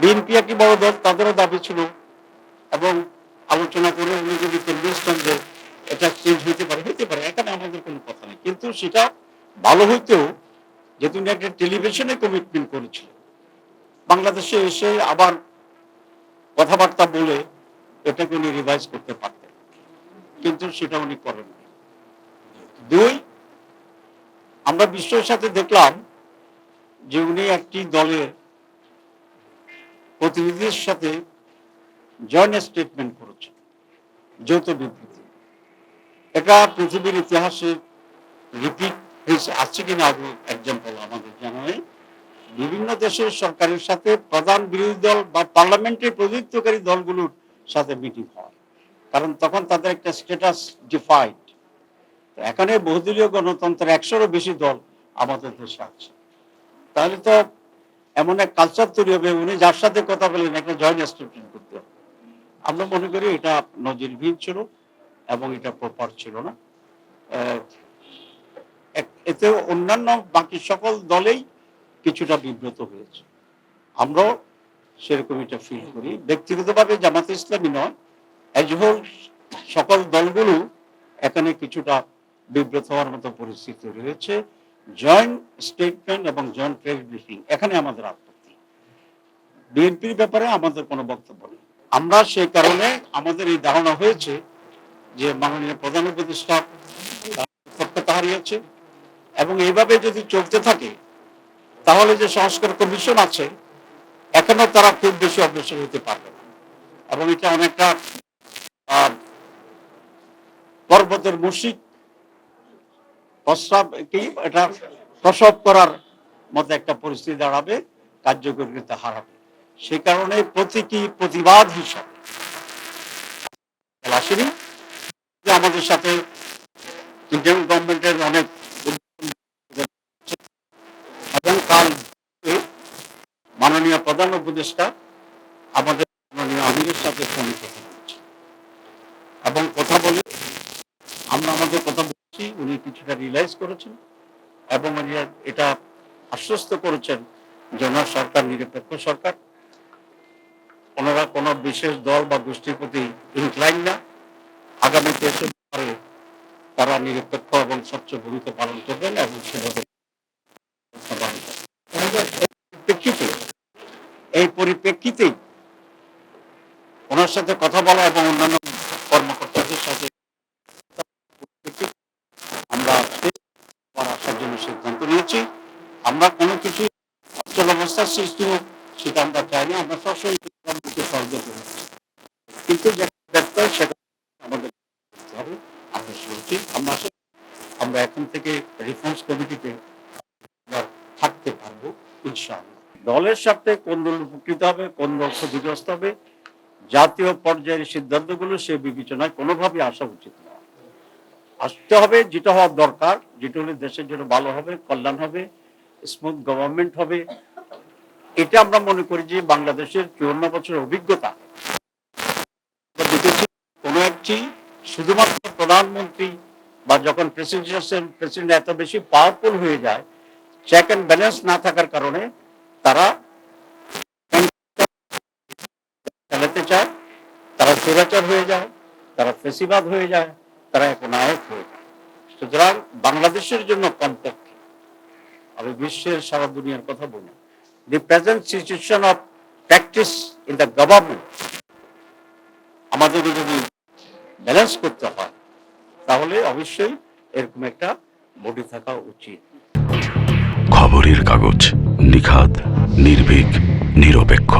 BNP একটি বড় দল, তাদেরও দাবি ছিল। এবং আলোচনা করে উনি যদি কনভিন্স যে এটা চেঞ্জ হইতে পারে হইতে পারে, এখানে আমাদের কোনো কথা নেই। কিন্তু সেটা ভালো হইতেও যেহেতু উনি একটা টেলিভিশনে কমিটমেন্ট করেছিল বাংলাদেশে এসে আবার কথাবার্তা বলে এটাকে উনি রিভাইজ করতে পারতেন। কিন্তু সেটা উনি করেন দুই, আমরা বিশ্বের সাথে দেখলাম যে উনি একটি দলের প্রতিনিধির সাথে জয়েন্ট স্টেটমেন্ট করেছে, যৌথ বিবৃতি। এটা পৃথিবীর ইতিহাসে রিপিট হয়েছে, আছে কিনা আগে এক্সাম্পল আমাদের জানা নেই। বিভিন্ন দেশের সরকারের সাথে প্রধান বিরোধী দল বা পার্লামেন্টের প্রতিনিধিত্বকারী দলগুলোর সাথে মিটিং হয়, কারণ তখন তাদের একটা স্ট্যাটাস ডিফাইড এখানে বহুদলীয় গণতন্ত্রের একশোরও বেশি দল আমাদের দেশে আছে। তাহলে তো এমন এক কালচার তৈরি হবে, উনি যার সাথে কথা বলেন, একটা জয়েন্ট স্টেটমেন্ট করতে হবে। আমরা মনে করি এটা নজিরবিহীন ছিল এবং এটা প্রপার ছিল না। এতে অন্যান্য বাকি সকল দলেই কিছুটা বিব্রত হয়েছে। আমরাও সেরকম এটা ফিল করি। ব্যক্তিগতভাবে জামাত ইসলামী নয় এজ হোল সকল দলগুলো এখানে কিছুটা বিব্রত হওয়ার মতো পরিস্থিতি রয়েছে জয়েন্ট স্টেটমেন্ট এবং জয়েন্ট প্রেস ব্রিফিং এখানে আমাদের আপত্তি। বিএনপির ব্যাপারে আমাদের কোনো বক্তব্য নেই। আমরা সেই কারণে আমাদের এই ধারণা হয়েছে যে মাননীয় প্রধান উপদেষ্টা কর্তব্যতা হারিয়েছে এবং এইভাবে যদি চলতে থাকে, তাহলে যে সংস্কার কমিশন আছে, এখনও তারা খুব বেশি অগ্রসর হতে পারবে না। এবং এটা অনেকটা পর্বতের মুশিক প্রস্রাব কি? এটা প্রসব করার মতো একটা পরিস্থিতি দাঁড়াবে কার্যকরিতা হারাবে সে কারণে প্রতীকী প্রতিবাদ হিসাবে। আসেনি আমাদের সাথে ইন্টারিম গভর্নমেন্টের অনেক কাল মাননীয় প্রধান উপদেষ্টা আমাদের মাননীয় আমিরের সাথে ফোনে কথা এবং কথা বলে আমরা আমাদের কথা কিছুটা রিয়েলাইজ করেছেন এবং এটা আশ্বস্ত করেছেন যে ওনার সরকার, নিরপেক্ষ সরকার। ওনারা কোনো বিশেষ দল বা গোষ্ঠীর প্রতি ইনক্লাইন না। আগামী ব্যাপারে তারা নিরপেক্ষ এবং স্বচ্ছ ভূমিকা পালন করবেন এবং সেভাবে পরিপ্রেক্ষিতে, এই পরিপ্রেক্ষিতেই ওনার সাথে কথা বলা এবং অন্যান্য অবস্থার সৃষ্টি হোক, সেটা আমরা চাই না আমরা সবসময় ইসলামকে সহযোগিতা করছি কিন্তু আমরা এখন থেকে রিফর্মস কমিটিতে থাকতে পারব দলের সাথে কোন দল উপকৃত হবে, কোন দল ক্ষতিগ্রস্ত হবে, জাতীয় পর্যায়ের সিদ্ধান্তগুলো সে বিবেচনায় কোনোভাবে আসা উচিত নয় আসতে হবে, যেটা হওয়ার দরকার, যেটা হলে দেশের জন্য ভালো হবে, কল্যাণ হবে স্মুথ গভর্নমেন্ট হবে এটা আমরা মনে করি যে বাংলাদেশের চুয়ান্ন বছরের অভিজ্ঞতা। কোনো একটি শুধুমাত্র প্রধানমন্ত্রী বা যখন প্রেসিডেন্ট প্রেসিডেন্ট এত বেশি পাওয়ারফুল হয়ে যায় চেক অ্যান্ড ব্যালেন্স না থাকার কারণে তারা চালাতে চায়, তারা চোরাচার হয়ে যায়, তারা ফেসিবাদ হয়ে যায়, তারা এক নায়ক হয়ে যায়। সুতরাং বাংলাদেশের জন্য কমপক্ষে আমি বিশ্বের সারা দুনিয়ার কথা বলি। দি present situation of practice in the government আমাদের যদি ব্যালেন্স করতে হয়, তাহলে অবশ্যই এরকম একটা বডি থাকা উচিত। খবরের কাগজ নিখাত নির্ভীক, নিরপেক্ষ।